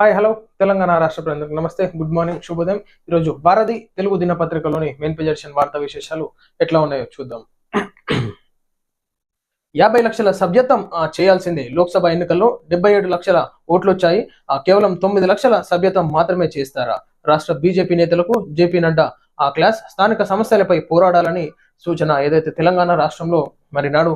Hi hello Telangana రాష్ట్ర ప్రజలకు నమస్తే. గుడ్ మార్నింగ్ శుభోదయం. ఈరోజు భారతి తెలుగు దినపత్రికలోని మెయిన్ ప్రజర్షన్ వార్తా విశేషాలు ఎట్లా ఉన్నాయో చూద్దాం. యాభై లక్షల సభ్యత్వం చేయాల్సింది చేయాల్సిందే. లోక్సభ ఎన్నికల్లో డెబ్బై ఏడు లక్షల ఓట్లు వచ్చాయి ఆ, కేవలం తొమ్మిది లక్షల సభ్యత్వం మాత్రమే చేస్తారా? రాష్ట్ర బీజేపీ నేతలకు జేపీ నడ్డా ఆ క్లాస్ స్థానిక సమస్యలపై పోరాడాలని సూచన ఏదైతే తెలంగాణ రాష్ట్రంలో మరి నాడు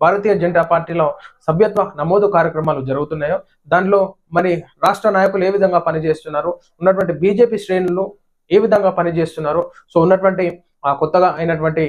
భారతీయ జనతా పార్టీలో సభ్యత్వ నమోదు కార్యక్రమాలు జరుగుతున్నాయో దానిలో మరి రాష్ట్ర నాయకులు ఏ విధంగా పనిచేస్తున్నారు ఉన్నటువంటి బీజేపీ శ్రేణులు ఏ విధంగా పనిచేస్తున్నారు సో ఉన్నటువంటి ఆ కొత్తగా అయినటువంటి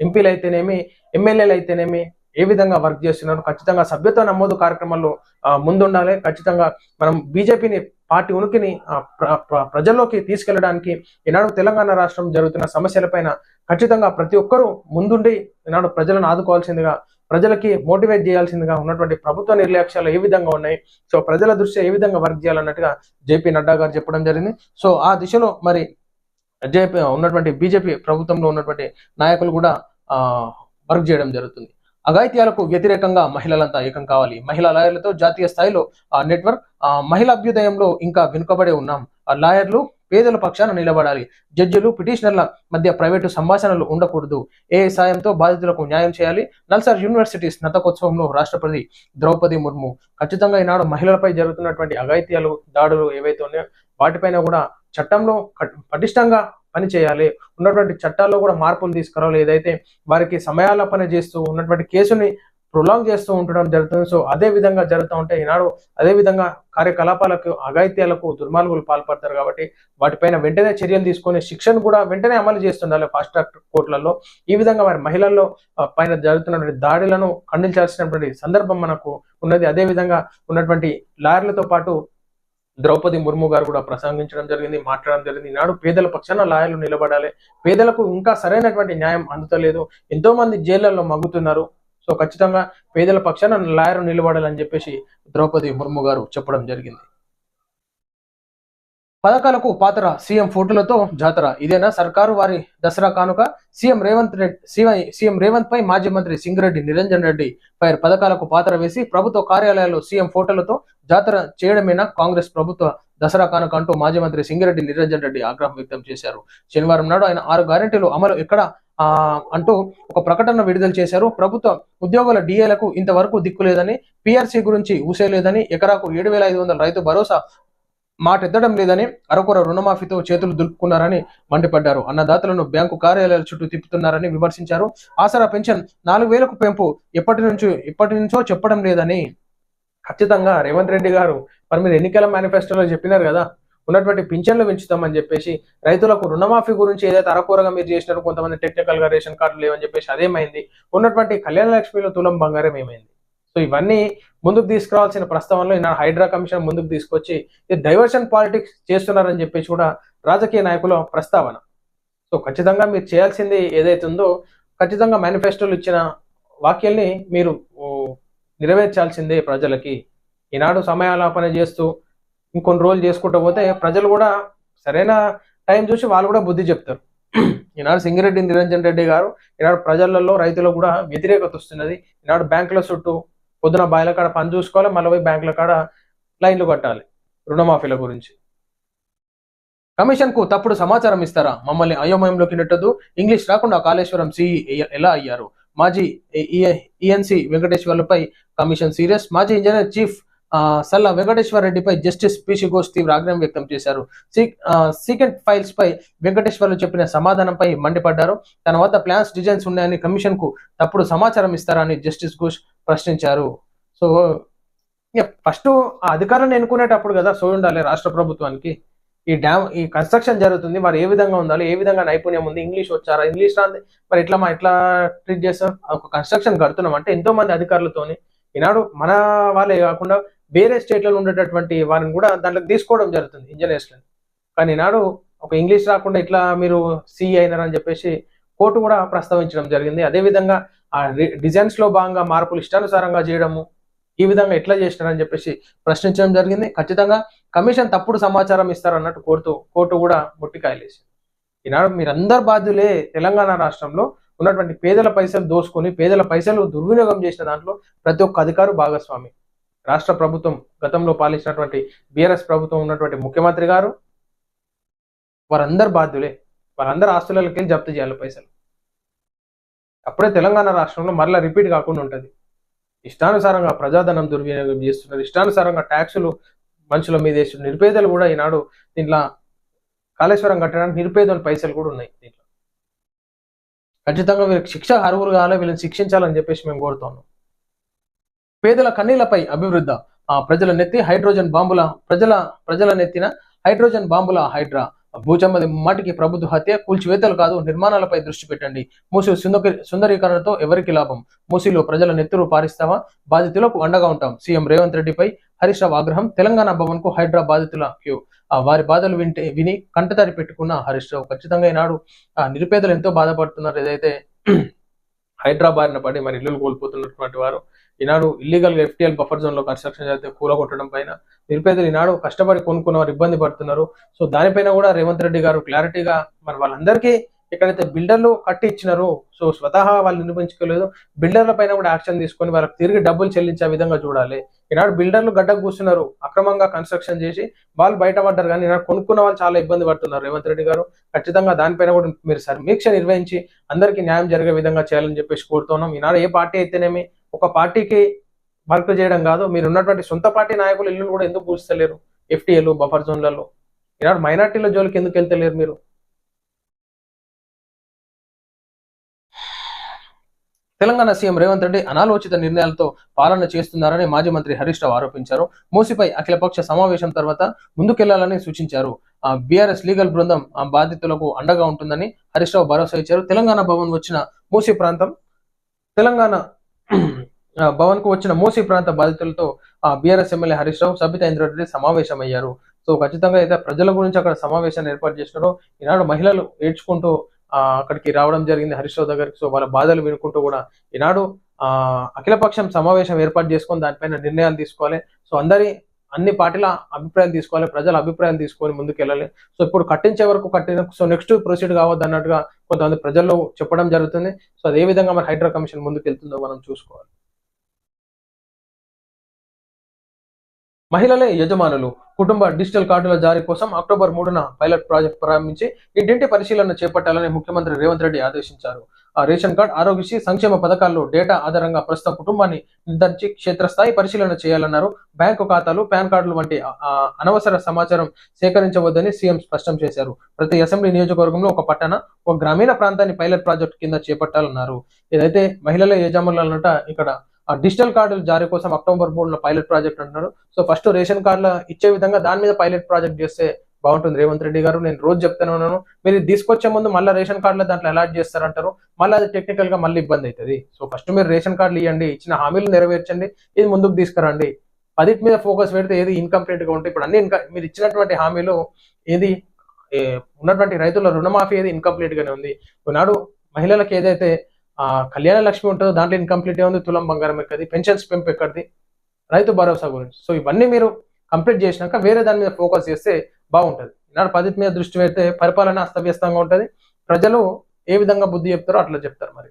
ఎంపీలు అయితేనేమి ఎమ్మెల్యేలు అయితేనేమి ఏ విధంగా వర్క్ చేస్తున్నారు ఖచ్చితంగా సభ్యత్వ నమోదు కార్యక్రమాల్లో ముందుండాలి. ఖచ్చితంగా మనం బీజేపీని పార్టీ ఉనికిని ప్ర- ప్రజల్లోకి తీసుకెళ్ళడానికి ఈనాడు తెలంగాణ రాష్ట్రం జరుగుతున్న సమస్యలపైన ఖచ్చితంగా ప్రతి ఒక్కరూ ముందుండి ఈనాడు ప్రజలను ఆదుకోవాల్సిందిగా ప్రజలకి మోటివేట్ చేయాల్సిందిగా ఉన్నటువంటి ప్రభుత్వ నిర్లక్ష్యాలు ఏ విధంగా ఉన్నాయి సో ప్రజల దృష్ట్యా ఏ విధంగా వర్క్ చేయాలన్నట్టుగా జేపీ నడ్డా గారు చెప్పడం జరిగింది. సో ఆ దిశలో మరి జేపీ ఉన్నటువంటి బీజేపీ ప్రభుత్వంలో ఉన్నటువంటి నాయకులు కూడా వర్క్ చేయడం జరుగుతుంది. అఘాయిత్యాలకు వ్యతిరేకంగా మహిళలంతా ఏకం కావాలి. మహిళా లాయర్లతో జాతీయ స్థాయిలో నెట్వర్క్ మహిళా అభ్యుదయంలో ఇంకా వెనుకబడే ఉన్నాం. ఆ లాయర్లు పేదల పక్షాన నిలబడాలి. జడ్జిలు పిటిషనర్ల మధ్య ప్రైవేటు సంభాషణలు ఉండకూడదు. ఏ సాయంతో బాధితులకు న్యాయం చేయాలి. నల్సార్ యూనివర్సిటీ స్నాతకోత్సవంలో రాష్ట్రపతి ద్రౌపది ముర్ము. ఖచ్చితంగా ఈనాడు మహిళలపై జరుగుతున్నటువంటి అఘాయిత్యాలు దాడులు ఏవైతే ఉన్నాయో వాటిపైన కూడా చట్టంలో కట్- పటిష్టంగా పని చేయాలి. ఉన్నటువంటి చట్టాల్లో కూడా మార్పులు తీసుకురావాలి. ఏదైతే వారికి సమయాల పని చేస్తూ ఉన్నటువంటి కేసుని ప్రొలాంగ్ చేస్తూ ఉండడం జరుగుతుంది. సో అదే విధంగా జరుగుతూ ఉంటే ఈనాడు అదే విధంగా కార్యకలాపాలకు అఘాయిత్యాలకు దుర్మార్గులు పాల్పడతారు కాబట్టి వాటిపైన వెంటనే చర్యలు తీసుకొని శిక్షను కూడా వెంటనే అమలు చేస్తుండాలి ఫాస్ట్ ట్రాక్ కోర్టులలో. ఈ విధంగా మరి మహిళల్లో పైన జరుగుతున్నటువంటి దాడులను ఖండించాల్సినటువంటి సందర్భం మనకు ఉన్నది. అదే విధంగా ఉన్నటువంటి లాయర్లతో పాటు ద్రౌపది ముర్ము గారు కూడా ప్రసంగించడం జరిగింది మాట్లాడడం జరిగింది. ఈనాడు పేదల పక్షాన లాయర్లు నిలబడాలి. పేదలకు ఇంకా సరైనటువంటి న్యాయం అందుతలేదు. ఎంతో మంది జైళ్ళలో మగ్గుతున్నారు. సో ఖచ్చితంగా పేదల పక్షాన లాయర్ నిలబడాలని చెప్పేసి ద్రౌపది ముర్ము గారు చెప్పడం జరిగింది. పథకాలకు పాత్ర సీఎం ఫోటోలతో జాతర. ఇదేనా? సర్కారు వారి దసరా కానుక సీఎం రేవంత్ రెడ్డి సీఎం- రేవంత్ పై మాజీ మంత్రి సింగిరెడ్డి నిరంజన్ రెడ్డి పై పథకాలకు పాత్ర వేసి ప్రభుత్వ కార్యాలయాల్లో సీఎం ఫోటోలతో జాతర చేయడమేనా కాంగ్రెస్ ప్రభుత్వ దసరా కానుక అంటూ మాజీ మంత్రి సింగిరెడ్డి నిరంజన్ రెడ్డి ఆగ్రహం వ్యక్తం చేశారు. శనివారం నాడు ఆయన ఆరు గ్యారెంటీలు అమలు ఎక్కడ ఆ, అంటూ ఒక ప్రకటన విడుదల చేశారు. ప్రభుత్వ ఉద్యోగుల డిఏలకు ఇంతవరకు దిక్కు లేదని పిఆర్సీ గురించి ఊసేయలేదని ఎకరాకు ఏడు వేల ఐదు వందల రైతు భరోసా మాట లేదని అరకొర రుణమాఫీతో చేతులు దులుపుకున్నారని మండిపడ్డారు. అన్నదాతలను బ్యాంకు కార్యాలయాల చుట్టూ తిప్పుతున్నారని విమర్శించారు. ఆసరా పెన్షన్ నాలుగు వేలకు పెంపు. ఎప్పటి నుంచి ఎప్పటి నుంచో చెప్పడం లేదని ఖచ్చితంగా రేవంత్ రెడ్డి గారు మరి మీరు ఎన్నికల మేనిఫెస్టోలో చెప్పినారు కదా ఉన్నటువంటి పింఛన్లు పెంచుతామని చెప్పేసి రైతులకు రుణమాఫీ గురించి ఏదైతే అరకూరగా మీరు చేసినారో కొంతమంది టెక్నికల్గా రేషన్ కార్డులు లేవని చెప్పేసి అదేమైంది. ఉన్నటువంటి కళ్యాణ లక్ష్మిలో తులం బంగారం ఏమైంది? సో ఇవన్నీ ముందుకు తీసుకురావాల్సిన ప్రస్తావనలో ఈనాడు హైడ్రా కమిషన్ ముందుకు తీసుకొచ్చి ఇది డైవర్షన్ పాలిటిక్స్ చేస్తున్నారని చెప్పేసి కూడా రాజకీయ నాయకుల ప్రస్తావన. సో ఖచ్చితంగా మీరు చేయాల్సింది ఏదైతే ఉందో ఖచ్చితంగా మేనిఫెస్టోలు ఇచ్చిన వాక్యాల్ని మీరు నెరవేర్చాల్సిందే ప్రజలకి. ఈనాడు సమయాలాపన చేస్తూ ఇంకొన్ని రోజులు చేసుకుంటూ పోతే ప్రజలు కూడా సరైన టైం చూసి వాళ్ళు కూడా బుద్ధి చెప్తారు. ఈనాడు సింగిరెడ్డి నిరంజన్ రెడ్డి గారు ఈనాడు ప్రజలలో రైతులకు కూడా వ్యతిరేకత వస్తున్నది. ఈనాడు బ్యాంకుల చుట్టూ పొద్దున బాయిల కాడ పని చూసుకోవాలి మళ్ళీ పోయి బ్యాంకుల కాడ లైన్లు కట్టాలి రుణమాఫీల గురించి కమిషన్కు తప్పుడు సమాచారం ఇస్తారా మమ్మల్ని అయోమయంలోకి నెట్టదు ఇంగ్లీష్ రాకుండా కాళేశ్వరం సిఈ ఎలా అయ్యారు మాజీ ఈఎన్సి వెంకటేశ్వర్లపై కమిషన్ సీరియస్ మాజీ ఇంజనీర్ చీఫ్ సల్లా వెంకటేశ్వర రెడ్డిపై జస్టిస్ పిసి ఘోష్ తీవ్ర ఆగ్రహం వ్యక్తం చేశారు. సీకెంట్ ఫైల్స్ పై వెంకటేశ్వర్లు చెప్పిన సమాధానంపై మండిపడ్డారు. తన వద్ద ప్లాన్స్ డిజైన్స్ ఉన్నాయని కమిషన్కు తప్పుడు సమాచారం ఇస్తారని జస్టిస్ ఘోష్ ప్రశ్నించారు. సో ఫస్ట్ ఆ అధికారాన్ని ఎన్నుకునేటప్పుడు కదా సో ఉండాలి రాష్ట్ర ప్రభుత్వానికి. ఈ డ్యామ్ ఈ కన్స్ట్రక్షన్ జరుగుతుంది. మరి ఏ విధంగా ఉండాలి? ఏ విధంగా నైపుణ్యం ఉంది? ఇంగ్లీష్ వచ్చారా? ఇంగ్లీష్ రాంది? మరి ఇట్లా మా ఎట్లా ట్రీట్ చేస్తాం ఒక కన్స్ట్రక్షన్ కడుతున్నాం అంటే ఎంతో మంది అధికారులతోని. ఈనాడు మన వాళ్ళే కాకుండా వేరే స్టేట్లలో ఉండేటటువంటి వారిని కూడా దాంట్లోకి తీసుకోవడం జరుగుతుంది ఇంజనీర్స్లను కానీ ఈనాడు ఒక ఇంగ్లీష్ రాకుండా ఇట్లా మీరు సిఈ అయినారని చెప్పేసి కోర్టు కూడా ప్రస్తావించడం జరిగింది. అదేవిధంగా ఆ డిజైన్స్లో భాగంగా మార్పులు ఇష్టానుసారంగా చేయడము ఈ విధంగా ఎట్లా చేసినారని చెప్పేసి ప్రశ్నించడం జరిగింది. ఖచ్చితంగా కమిషన్ తప్పుడు సమాచారం ఇస్తారన్నట్టు కోర్టు కోర్టు కూడా ముట్టికాయలేసి ఈనాడు మీరందరు బాధ్యులే తెలంగాణ రాష్ట్రంలో ఉన్నటువంటి పేదల పైసలు దోసుకొని పేదల పైసలు దుర్వినియోగం చేసిన దాంట్లో ప్రతి ఒక్క అధికారు భాగస్వామి. రాష్ట్ర ప్రభుత్వం గతంలో పాలించినటువంటి బీఆర్ఎస్ ప్రభుత్వం ఉన్నటువంటి ముఖ్యమంత్రి గారు వారందరు బాధ్యులే. వారందరు ఆస్తులకి వెళ్ళి జప్తు చేయాలి పైసలు. అప్పుడే తెలంగాణ రాష్ట్రంలో మరలా రిపీట్ కాకుండా ఉంటుంది. ఇష్టానుసారంగా ప్రజాధనం దుర్వినియోగం చేస్తున్నారు. ఇష్టానుసారంగా ట్యాక్సులు మనుషుల మీద వేస్తున్నారు. నిరుపేదలు కూడా ఈనాడు దీంట్లో కాళేశ్వరం కట్టడానికి నిరుపేదల పైసలు కూడా ఉన్నాయి దీంట్లో. ఖచ్చితంగా వీళ్ళకి శిక్ష అర్హులు కావాలి? వీళ్ళని శిక్షించాలని చెప్పేసి మేము కోరుతున్నాం. పేదల కన్నీళ్ళపై అభివృద్ధి. ఆ ప్రజల నెత్తి హైడ్రోజన్ బాంబుల ప్రజల ప్రజల నెత్తిన హైడ్రోజన్ బాంబుల హైడ్రా. భూచమ్మది మాటికి ప్రభుత్వ హత్య కూల్చివేతలు కాదు నిర్మాణాలపై దృష్టి పెట్టండి. మూసి సుందరి సుందరీకరణతో ఎవరికి లాభం? మూసిలో ప్రజల నెత్తురు పారిస్తావా? బాధితులకు అండగా ఉంటాం. సీఎం రేవంత్ రెడ్డిపై హరీష్ రావు ఆగ్రహం తెలంగాణ భవన్కు హైడ్రా బాధితుల క్యూ. ఆ వారి బాధలు వింటే విని కంటతడి పెట్టుకున్న హరీష్ రావు ఖచ్చితంగా ఈనాడు ఆ నిరుపేదలు ఎంతో బాధపడుతున్నారు. ఏదైతే హైడ్రా బారిన పడి మరి ఇల్లు కోల్పోతున్నటువంటి వారు ఈనాడు ఇల్లీగల్ ఎఫ్టీఎల్ బఫర్ జోన్లో కన్స్ట్రక్షన్ చేస్తే కూలగొట్టడం పైన నిరుపేదలు ఈనాడు కష్టపడి కొనుక్కున్న వారు ఇబ్బంది పడుతున్నారు. సో దానిపైన కూడా రేవంత్ రెడ్డి గారు క్లారిటీగా మరి వాళ్ళందరికీ ఎక్కడైతే బిల్డర్లు కట్టి ఇచ్చినారు సో స్వతహా వాళ్ళు నిర్మించుకోలేదు బిల్డర్ల పైన కూడా యాక్షన్ తీసుకొని వాళ్ళకి తిరిగి డబ్బులు చెల్లించే విధంగా చూడాలి. ఈనాడు బిల్డర్లు గడ్డకు కూర్చున్నారు అక్రమంగా కన్స్ట్రక్షన్ చేసి వాళ్ళు బయటపడ్డారు కానీ ఈనాడు కొనుక్కున్న వాళ్ళు చాలా ఇబ్బంది పడుతున్నారు రేవంత్ రెడ్డి గారు. ఖచ్చితంగా దానిపైన కూడా మీరు సమీక్ష నిర్వహించి అందరికీ న్యాయం జరిగే విధంగా చేయాలని చెప్పేసి కోరుతున్నాం. ఈనాడు ఏ పార్టీ అయితేనేమి ఒక పార్టీకి వర్క్ చేయడం కాదు. మీరు ఉన్నటువంటి సొంత పార్టీ నాయకులు ఇల్లు కూడా ఎందుకు పూస్తలేరు ఎఫ్టీఏలు బఫర్ జోన్లలో. ఈనాడు మైనార్టీల జోలికి ఎందుకు వెళ్తలేరు మీరు? తెలంగాణ సీఎం రేవంత్ రెడ్డి అనాలోచిత నిర్ణయాలతో పాలన చేస్తున్నారని మాజీ మంత్రి హరీష్ రావు ఆరోపించారు. మూసిపై అఖిలపక్ష సమావేశం తర్వాత ముందుకెళ్ళాలని సూచించారు. ఆ బీఆర్ఎస్ లీగల్ బృందం ఆ బాధితులకు అండగా ఉంటుందని హరీష్ రావు భరోసా ఇచ్చారు. తెలంగాణ భవన్ వచ్చిన మూసి ప్రాంతం తెలంగాణ భవన్కు వచ్చిన మూసి ప్రాంత బాధితులతో ఆ బీఆర్ఎస్ ఎమ్మెల్యే హరీష్ రావు సబితా ఇంద్రారెడ్డి సమావేశమయ్యారు. సో ఖచ్చితంగా అయితే ప్రజల గురించి అక్కడ సమావేశాన్ని ఏర్పాటు చేసినారు. ఈనాడు మహిళలు ఏడ్చుకుంటూ ఆ అక్కడికి రావడం జరిగింది హరీష్ రావు దగ్గరికి. సో వాళ్ళ బాధలు వినుకుంటూ కూడా ఈనాడు ఆ అఖిలపక్షం సమావేశం ఏర్పాటు చేసుకొని దానిపైన నిర్ణయాలు తీసుకోవాలి. సో అందరి అన్ని పార్టీల అభిప్రాయం తీసుకోవాలి ప్రజల అభిప్రాయాలు తీసుకొని ముందుకు వెళ్ళాలి సో ఇప్పుడు కట్టించే వరకు కట్టిన సో నెక్స్ట్ ప్రొసీడ్ కావద్దు అన్నట్టుగా కొంతమంది ప్రజల్లో చెప్పడం జరుగుతుంది. సో అదే విధంగా మరి హైడ్రా కమిషన్ ముందుకు వెళ్తుందో మనం చూసుకోవాలి. మహిళలే యజమానులు. కుటుంబ డిజిటల్ కార్డుల జారీ కోసం అక్టోబర్ మూడున పైలట్ ప్రాజెక్ట్ ప్రారంభించి ఇంటింటి పరిశీలన చేపట్టాలని ముఖ్యమంత్రి రేవంత్ రెడ్డి ఆదేశించారు. ఆ రేషన్ కార్డు ఆరోగ్యశ్రీ సంక్షేమ పథకాల్లో డేటా ఆధారంగా ప్రస్తుత కుటుంబాన్ని నిర్ధారించి క్షేత్రస్థాయి పరిశీలన చేయాలన్నారు. బ్యాంకు ఖాతాలు పాన్ కార్డులు వంటి అనవసర సమాచారం సేకరించవద్దని సీఎం స్పష్టం చేశారు. ప్రతి అసెంబ్లీ నియోజకవర్గంలో ఒక పట్టణ ఒక గ్రామీణ ప్రాంతాన్ని పైలట్ ప్రాజెక్ట్ కింద చేపట్టాలన్నారు. ఏదైతే మహిళల యజమానులన్నట ఇక్కడ ఆ డిజిటల్ కార్డుల జారీ కోసం అక్టోబర్ మూడులో పైలట్ ప్రాజెక్ట్ అంటున్నారు సో ఫస్ట్ రేషన్ కార్డుల ఇచ్చే విధంగా దాని మీద పైలట్ ప్రాజెక్ట్ చేస్తే బాగుంటుంది. రేవంత్ రెడ్డి గారు నేను రోజు చెప్తానే ఉన్నాను. మీరు తీసుకొచ్చే ముందు మళ్ళీ రేషన్ కార్డులో దాంట్లో అలాట్ చేస్తారంటారు. మళ్ళీ అది టెక్నికల్గా మళ్ళీ ఇబ్బంది అవుతుంది. సో ఫస్ట్ మీరు రేషన్ కార్డులు ఇవ్వండి ఇచ్చిన హామీలు నెరవేర్చండి ఇది ముందుకు తీసుకురండి. పదిటి మీద ఫోకస్ పెడితే ఏది ఇన్కంప్లీట్గా ఉంటే ఇప్పుడు అన్ని ఇంకా మీరు ఇచ్చినటువంటి హామీలు ఏది ఉన్నటువంటి రైతుల రుణమాఫీ ఏది ఇన్కంప్లీట్ గానే ఉంది. ఈనాడు మహిళలకు ఏదైతే కళ్యాణ లక్ష్మి ఉంటుందో దాంట్లో ఇన్కంప్లీట్ ఉంది తులం బంగారం ఎక్కది పెన్షన్స్ పెంపు ఎక్కడిది? రైతు భరోసా గురించి. సో ఇవన్నీ మీరు కంప్లీట్ చేసినాక వేరే దాని మీద ఫోకస్ చేస్తే బాగుంటుంది. ఈనాడు పద్ధతి మీద దృష్టి పెడితే పరిపాలన అస్తవ్యస్తంగా ఉంటుంది. ప్రజలు ఏ విధంగా బుద్ధి చెప్తారో అట్లా చెప్తారు మరి.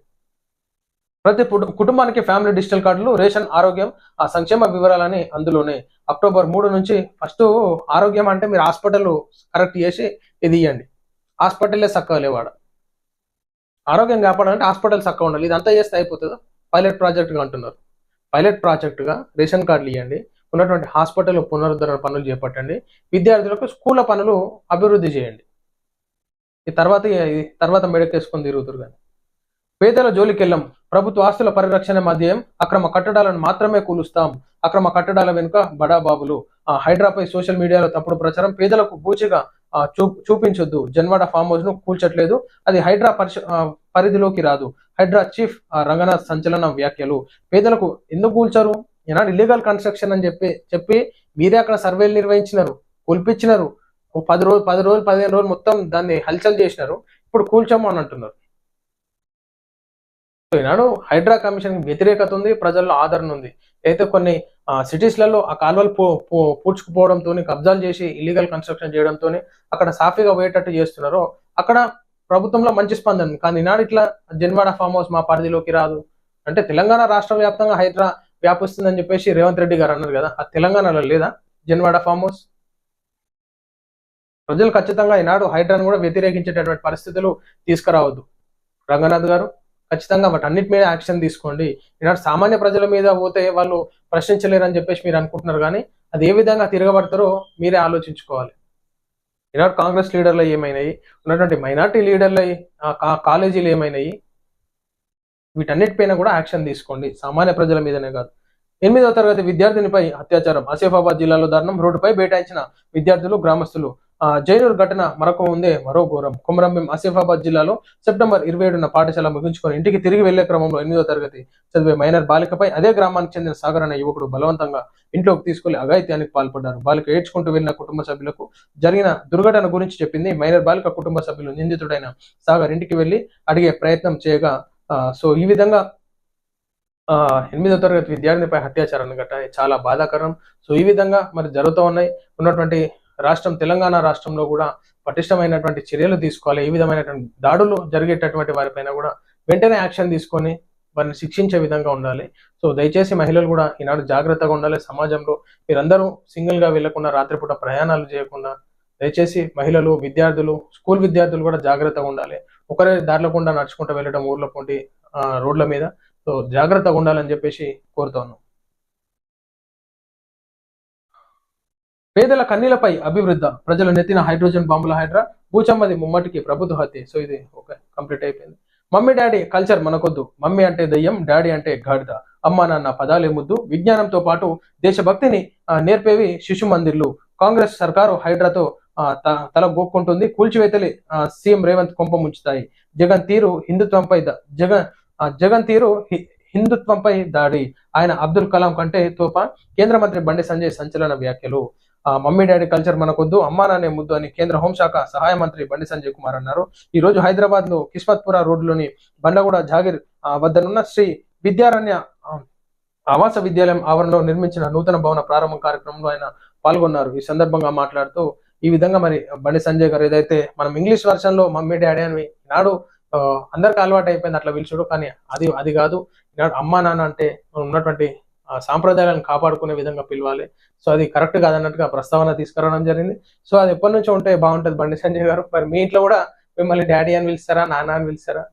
ప్రతి కుటుంబానికి ఫ్యామిలీ డిజిటల్ కార్డులు రేషన్ ఆరోగ్యం ఆ సంక్షేమ వివరాలని అందులోనే. అక్టోబర్ మూడు నుంచి ఫస్ట్ ఆరోగ్యం అంటే మీరు హాస్పిటల్ కరెక్ట్ చేసి ఇది ఇవ్వండి హాస్పిటల్లే చక్కగా లేవాడ ఆరోగ్యం కాపాడాలంటే హాస్పిటల్స్ అక్కడ ఉండాలి. ఇదంతా చేస్తే అయిపోతుందా? పైలట్ ప్రాజెక్ట్గా అంటున్నారు. పైలట్ ప్రాజెక్టుగా రేషన్ కార్డులు ఇవ్వండి ఉన్నటువంటి హాస్పిటల్ పునరుద్ధరణ పనులు చేపట్టండి. విద్యార్థులకు స్కూళ్ళ పనులు అభివృద్ధి చేయండి. ఈ తర్వాత తర్వాత మెడకేసుకొని తిరుగుతురు కానీ. పేదల జోలికెళ్ళం. ప్రభుత్వ ఆస్తుల పరిరక్షణ మధ్యం అక్రమ కట్టడాలను మాత్రమే కూలుస్తాం. అక్రమ కట్టడాల వెనుక బడాబాబులు. ఆ హైడ్రాపై సోషల్ మీడియాలో తప్పుడు ప్రచారం పేదలకు బూచిగా చూ చూపించొద్దు. జన్వాడ ఫామ్ హౌస్ను కూల్చట్లేదు. అది హైడ్రా పరిధిలోకి రాదు. హైడ్రా చీఫ్ రంగనాథ్ సంచలన వ్యాఖ్యలు. పేదలకు ఎందుకు కూల్చారు? ఏనాడు ఇల్లీగల్ కన్స్ట్రక్షన్ అని చెప్పి చెప్పి మీరే అక్కడ సర్వేలు నిర్వహించినారు. కూల్పించినారు. ఓ పది రోజులు పది రోజులు పదిహేను రోజులు మొత్తం దాన్ని హల్చల్ చేసినారు. ఇప్పుడు కూల్చాము అని అంటున్నారు. ఈనాడు హైడ్రా కమిషన్ వ్యతిరేకత ఉంది ప్రజల్లో ఆదరణ ఉంది. అయితే కొన్ని సిటీస్లలో ఆ కాలువలు పూ పూడ్చుకుపోవడంతో కబ్జాలు చేసి ఇల్లీగల్ కన్స్ట్రక్షన్ చేయడంతో అక్కడ సాఫీగా పోయేటట్టు చేస్తున్నారో. అక్కడ ప్రభుత్వంలో మంచి స్పందన కానీ ఈనాడు ఇట్లా జన్వాడ ఫామ్ హౌస్ మా పరిధిలోకి రాదు. అంటే తెలంగాణ రాష్ట్ర వ్యాప్తంగా హైదరా వ్యాపిస్తుందని చెప్పేసి రేవంత్ రెడ్డి గారు అన్నారు కదా. ఆ తెలంగాణలో లేదా? Janwada farm house? ప్రజలు ఖచ్చితంగా ఈనాడు హైడ్రాను కూడా వ్యతిరేకించేటటువంటి పరిస్థితులు తీసుకురావద్దు. రంగనాథ్ గారు? ఖచ్చితంగా వాటి అన్నిటి మీద యాక్షన్ తీసుకోండి. ఈనాడు సామాన్య ప్రజల మీద పోతే వాళ్ళు ప్రశ్నించలేరని చెప్పేసి మీరు అనుకుంటున్నారు కానీ అది ఏ విధంగా తిరగబడతారో మీరే ఆలోచించుకోవాలి. ఈనాడు కాంగ్రెస్ లీడర్లు ఏమైనాయి? ఉన్నటువంటి మైనార్టీ లీడర్లు కాలేజీలు ఏమైనాయి? వీటన్నిటిపైన కూడా యాక్షన్ తీసుకోండి. సామాన్య ప్రజల మీదనే కాదు. ఎనిమిదవ తరగతి విద్యార్థినిపై అత్యాచారం. ఆసిఫాబాద్ జిల్లాలో దారుణం. రోడ్డుపై బైఠాయించిన విద్యార్థులు గ్రామస్తులు. జైనూర్ ఘటన మరొక ఉందే మరో ఘోరం. కుమరంభీం ఆసిఫాబాద్ జిల్లాలో సెప్టెంబర్ ఇరవై ఏడున పాఠశాల ముగించుకొని ఇంటికి తిరిగి వెళ్ళే క్రమంలో ఎనిమిదో తరగతి చదివే మైనర్ బాలికపై అదే గ్రామానికి చెందిన సాగర్ అనే యువకుడు బలవంతంగా ఇంట్లోకి తీసుకెళ్ళి అఘాయిత్యానికి పాల్పడ్డారు. బాలిక ఏడ్చుకుంటూ వెళ్ళిన కుటుంబ సభ్యులకు జరిగిన దుర్ఘటన గురించి చెప్పింది మైనర్ బాలిక కుటుంబ సభ్యులు. నిందితుడైన సాగర్ ఇంటికి వెళ్ళి అడిగే ప్రయత్నం చేయగా ఆ, సో ఈ విధంగా ఆ, ఎనిమిదో తరగతి విద్యార్థినిపై అత్యాచారం ఘటన చాలా బాధాకరం. సో ఈ విధంగా మరి జరుగుతూ ఉన్నాయి. ఉన్నటువంటి రాష్ట్రం తెలంగాణ రాష్ట్రంలో కూడా పటిష్టమైనటువంటి చర్యలు తీసుకోవాలి. ఈ విధమైనటువంటి దాడులు జరిగేటటువంటి వారిపైన కూడా వెంటనే యాక్షన్ తీసుకొని వారిని శిక్షించే విధంగా ఉండాలి. సో దయచేసి మహిళలు కూడా ఈనాడు జాగ్రత్తగా ఉండాలి. సమాజంలో మీరందరూ సింగిల్గా వెళ్ళకుండా రాత్రిపూట ప్రయాణాలు చేయకుండా దయచేసి మహిళలు విద్యార్థులు స్కూల్ విద్యార్థులు కూడా జాగ్రత్తగా ఉండాలి. ఒకరే దారిలో కూడా నడుచుకుంటూ వెళ్ళడం ఊర్లో పొంటి రోడ్ల మీద. సో జాగ్రత్తగా ఉండాలని చెప్పేసి కోరుతాను పేదల కన్నీలపై అభివృద్ధి. ప్రజల నెత్తిన హైడ్రోజన్ బాంబుల హైడ్రా భూచమ్మది ముమ్మటికి ప్రభుత్వ హత్య. సో ఇది ఓకే కంప్లీట్ అయిపోయింది. మమ్మీ డాడీ కల్చర్ మనకొద్దు. మమ్మీ అంటే దయ్యం డాడీ అంటే గాడిద. అమ్మ నాన్న పదాలే ముద్దు. విజ్ఞానంతో పాటు దేశభక్తిని నేర్పేవి శిశు మందిర్లు. కాంగ్రెస్ సర్కారు హైడ్రాతో తల గోక్కుంటుంది. కూల్చివేతలి సీఎం రేవంత్ కొంప ముంచుతాయి. జగన్ తీరు హిందుత్వంపై జగన్ జగన్ తీరు హిందుత్వంపై దాడి. ఆయన అబ్దుల్ కలాం కంటే తోప. కేంద్ర మంత్రి బండి సంజయ్ సంచలన వ్యాఖ్యలు. మమ్మీ డాడీ కల్చర్ మనకొద్దు అమ్మా నానే ముద్దు అని కేంద్ర హోంశాఖ సహాయ మంత్రి బండి సంజయ్ కుమార్ అన్నారు. ఈ రోజు హైదరాబాద్లో కిస్మత్పుర రోడ్లోని బండగూడ జాగిర్ వద్ద వద్దనున్న శ్రీ విద్యారణ్య ఆవాస విద్యాలయం ఆవరణలో నిర్మించిన నూతన భవన ప్రారంభ కార్యక్రమంలో ఆయన పాల్గొన్నారు. ఈ సందర్భంగా మాట్లాడుతూ ఈ విధంగా మరి బండి సంజయ్ గారు ఏదైతే మనం ఇంగ్లీష్ వర్షన్లో మమ్మీ డాడీ అని నాడు అందరికి అలవాటు అయిపోయింది అట్లా పిలుచుడు. కానీ అది అది కాదు. అమ్మా నాన్న అంటే ఉన్నటువంటి సాంప్రదాయాలను కాపాడుకునే విధంగా పిలవాలి. సో అది కరెక్ట్ కాదన్నట్టుగా ప్రస్తావన తీసుకురావడం జరిగింది. సో అది ఎప్పటి నుంచో ఉంటే బాగుంటుంది బండి సంజయ్ గారు. మరి మీ ఇంట్లో కూడా మిమ్మల్ని డాడీ అని పిలుస్తారా నాన్న అని పిలుస్తారా?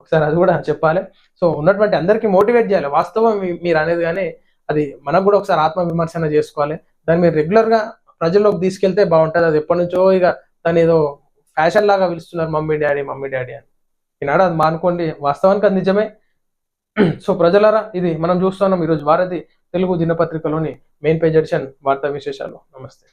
ఒకసారి అది కూడా చెప్పాలి. సో ఉన్నటువంటి అందరికీ మోటివేట్ చేయాలి. వాస్తవం మీరు అనేది కానీ అది మనకు కూడా ఒకసారి ఆత్మ విమర్శన చేసుకోవాలి. దాన్ని మీరు రెగ్యులర్గా ప్రజల్లోకి తీసుకెళ్తే బాగుంటుంది. అది ఎప్పటి నుంచో ఇక దాని ఏదో ఫ్యాషన్ లాగా పిలుస్తున్నారు మమ్మీ డాడీ మమ్మీ డాడీ అని. ఈనాడు అది మానుకోండి. వాస్తవానికి అది నిజమే. సో ప్రజలారా ఇది మనం చూస్తున్నాం ఈరోజు భారతి తెలుగు దినపత్రికలోని మెయిన్ పేజ్ ఎడిషన్ వార్తా విశేషాలు. నమస్తే.